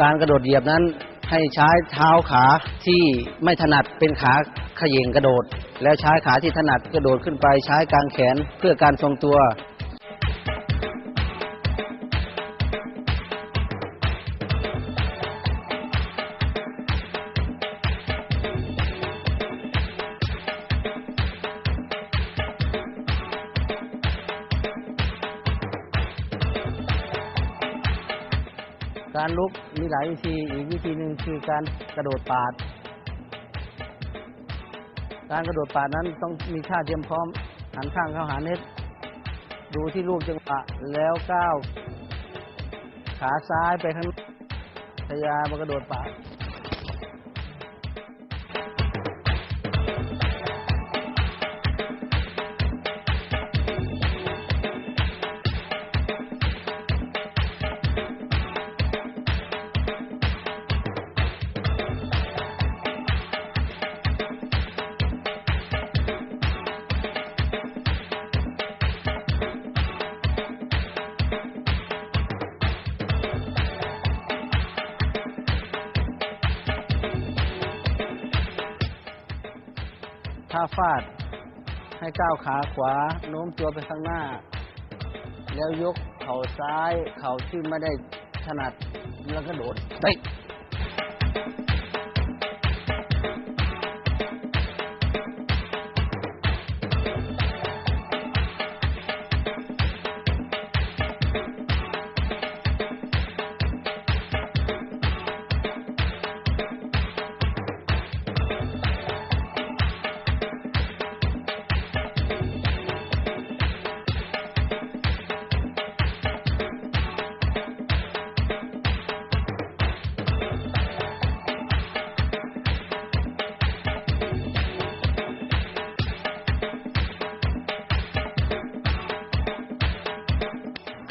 การกระโดดเหยียบนั้นให้ใช้เท้าขาที่ไม่ถนัดเป็นขาเขย่งกระโดด แล้วใช้ขาที่ถนัดกระโดดขึ้นไปใช้กางแขนเพื่อการทรงตัว การลุกมีหลายวิธี อีกวิธีหนึ่งคือการกระโดดปาด การกระโดดปาดนั้นต้องมีท่าเตรียมพร้อมหันข้างเข้าหาเน็ตดูที่ลูกจังหวะแล้วก้าวขาซ้ายไปข้างหน้าพยายามกระโดดปาด ถ้าฟาด ให้ก้าวขาขวาโน้มตัวไปข้างหน้า แล้วยกเข่าซ้าย เข่าที่ไม่ได้ถนัดแล้วก็โดดเตะ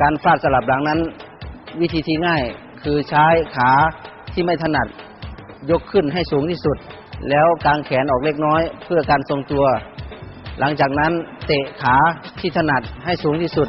การฟาดสลับหลังนั้น วิธีที่ง่ายคือใช้ขาที่ไม่ถนัดยกขึ้นให้สูงที่สุด แล้วกางแขนออกเล็กน้อยเพื่อการทรงตัว หลังจากนั้นเตะขาที่ถนัดให้สูงที่สุด